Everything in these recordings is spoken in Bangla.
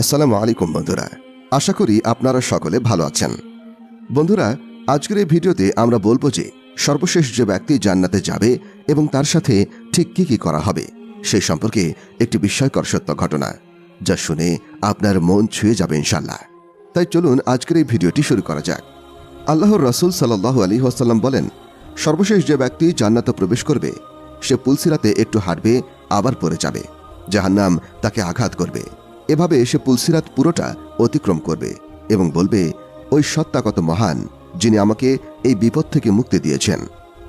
আসসালামু আলাইকুম বন্ধুরা। আশা করি আপনারা সকলে ভালো আছেন। বন্ধুরা, আজকের এই ভিডিওতে আমরা বলব যে, সর্বশেষ যে ব্যক্তি জান্নাতে যাবে এবং তার সাথে ঠিক কি কি করা হবে সেই সম্পর্কে একটি বিস্ময়কর সত্য ঘটনা, যা শুনে আপনার মন ছুঁয়ে যাবে ইনশাল্লাহ তাই চলুন আজকের এই ভিডিওটি শুরু করা যাক। আল্লাহর রসুল সাল্লাহ আলী ওয়াসাল্লাম বলেন, সর্বশেষ যে ব্যক্তি জান্নাতে প্রবেশ করবে, সে পুলসিরাতে একটু হাঁটবে, আবার পড়ে যাবে, জাহান্নাম তাকে আঘাত করবে। এভাবে সে পুলসিরাত পুরোটা অতিক্রম করবে এবং বলবে, ওই সত্তা কত মহান, যিনি আমাকে এই বিপদ থেকে মুক্তি দিয়েছেন।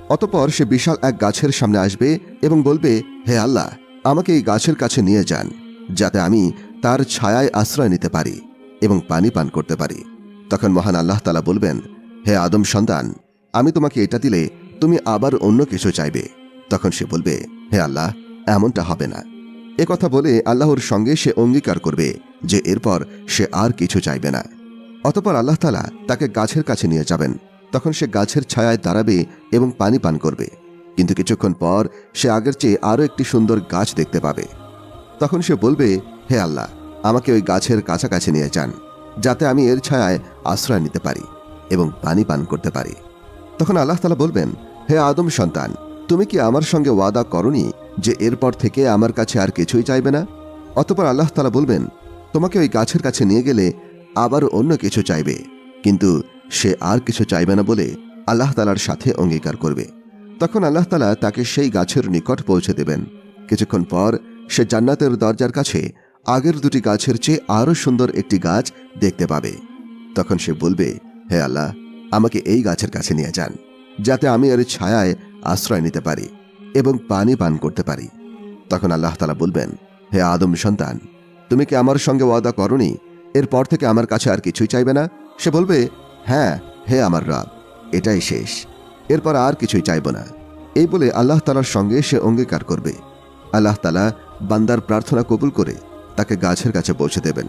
অতপর সে বিশাল এক গাছের সামনে আসবে এবং বলবে, হে আল্লাহ, আমাকে এই গাছের কাছে নিয়ে যান, যাতে আমি তার ছায়ায় আশ্রয় নিতে পারি এবং পানি পান করতে পারি। তখন মহান আল্লাহ তালা বলবেন, হে আদম সন্তান, আমি তোমাকে এটা দিলে তুমি আবার অন্য কিছু চাইবে। তখন সে বলবে, হে আল্লাহ, এমনটা হবে না। কথা বলে আল্লাহর সঙ্গে সে অঙ্গীকার করবে যে এরপর সে আর কিছু চাইবে না। অতপর আল্লাহ তালা তাকে গাছের কাছে নিয়ে যাবেন। তখন সে গাছের ছায়ায় দাঁড়াবে এবং পানি পান করবে। কিন্তু কিছুক্ষণ পর সে আগের চেয়ে আরও একটি সুন্দর গাছ দেখতে পাবে। তখন সে বলবে, হে আল্লাহ, আমাকে ওই গাছের কাছাকাছি নিয়ে যান, যাতে আমি এর ছায়ায় আশ্রয় নিতে পারি এবং পানি পান করতে পারি। তখন আল্লাহ তালা বলবেন, হে আদম সন্তান, তুমি কি আমার সঙ্গে ওয়াদা করনি যে এরপর থেকে আমার কাছে আর কিছুই চাইবে না। অতপর আল্লাহ তালা বলবেন, তোমাকে ওই গাছের কাছে নিয়ে গেলে আবার অন্য কিছু চাইবে। কিন্তু সে আর কিছু চাইবে না বলে আল্লাহ তালার সাথে অঙ্গীকার করবে। তখন আল্লাহ তালা তাকে সেই গাছের নিকট পৌঁছে দেবেন। কিছুক্ষণ পর সে জান্নাতের দরজার কাছে আগের দুটি গাছের চেয়ে আরও সুন্দর একটি গাছ দেখতে পাবে। তখন সে বলবে, হে আল্লাহ, আমাকে এই গাছের কাছে নিয়ে যান, যাতে আমি এর ছায়ায় আশ্রয় নিতে পারি। এবং পানি পান করতে পারি। তখন আল্লাহ তালা বলবেন, হে আদম সন্তান, তুমি কি আমার সঙ্গে ওয়াদা করনি? এরপর থেকে আমার কাছে আর কিছুই চাইবে না? সে বলবে হ্যাঁ হে আমার রব, এটাই শেষ। এরপর আর কিছুই চাইব না। এই বলে আল্লাহ তালার সঙ্গে সে অঙ্গীকার করবে। আল্লাহ তালা বান্দার প্রার্থনা কবুল করে তাকে গাছের কাছে পৌঁছে দেবেন।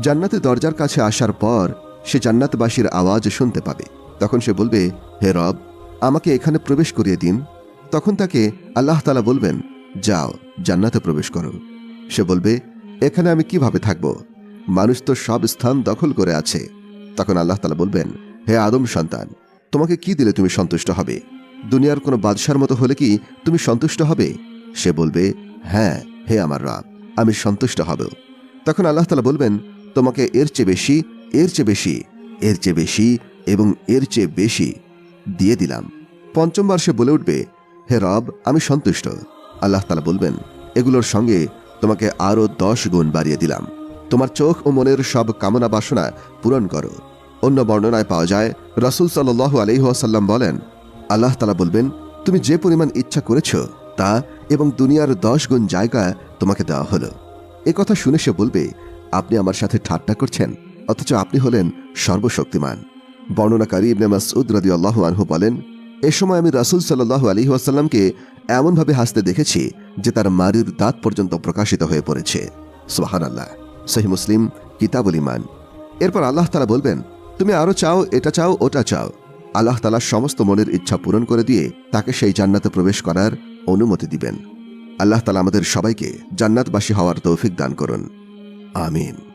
জান্নাতে দরজার কাছে আসার পর সে জান্নাতবাসীর আওয়াজ শুনতে পাবে। তখন সে বলবে, হে রব, আমাকে এখানে প্রবেশ করিয়ে দিন। তখন তাকে আল্লাহ তালা বলবেন, যাও, জান্নাতে প্রবেশ করো। সে বলবে, এখানে আমি কীভাবে থাকব? মানুষ তো সব স্থান দখল করে আছে। তখন আল্লাহ তালা বলবেন, হে আদম সন্তান, তোমাকে কি দিলে তুমি সন্তুষ্ট হবে? দুনিয়ার কোনো বাদশার মতো হলে কি তুমি সন্তুষ্ট হবে? সে বলবে হ্যাঁ হে আমার রব, আমি সন্তুষ্ট হব। তখন আল্লাহ তালা বলবেন, তোমাকে এর চেয়ে বেশি, এর চেয়ে বেশি, এর চেয়ে বেশি এবং এর চেয়ে বেশি দিয়ে দিলাম। পঞ্চমবার সে বলে উঠবে হে রব, আমি সন্তুষ্ট। আল্লাহ তালা বলবেন, এগুলোর সঙ্গে তোমাকে আরও দশ গুণ বাড়িয়ে দিলাম। তোমার চোখ ও মনের সব কামনা বাসনা পূরণ করো। অন্য বর্ণনায় পাওয়া যায়, রসুল সাল্লাহ আলহিহাসাল্লাম বলেন, আল্লাহ তালা বলবেন, তুমি যে পরিমাণ ইচ্ছা করেছ, তা এবং দুনিয়ার দশ গুণ জায়গা তোমাকে দেওয়া হলো। এ কথা শুনে সে বলবে, আপনি আমার সাথে ঠাট্টা করছেন, অথচ আপনি হলেন সর্বশক্তিমান। বর্ণনাকারী ইবনে মাসউদ রাদি আল্লাহ আনহু বলেন এ সময় আমি রাসুল সাল্লাহ আলী আসাল্লামকে এমনভাবে হাসতে দেখেছি যে তার মারির দাঁত পর্যন্ত প্রকাশিত হয়ে পড়েছে। সোহান আল্লাহ সহি মুসলিম, কিতাবুল ইমান এরপর আল্লাহ তালা বলবেন, তুমি আরও চাও, এটা চাও, ওটা চাও। আল্লাহ তালা সমস্ত মনের ইচ্ছা পূরণ করে দিয়ে তাকে সেই জান্নাতে প্রবেশ করার অনুমতি দিবেন। আল্লাহ তালা আমাদের সবাইকে জান্নাতবাসী হওয়ার তৌফিক দান করুন। আমিন।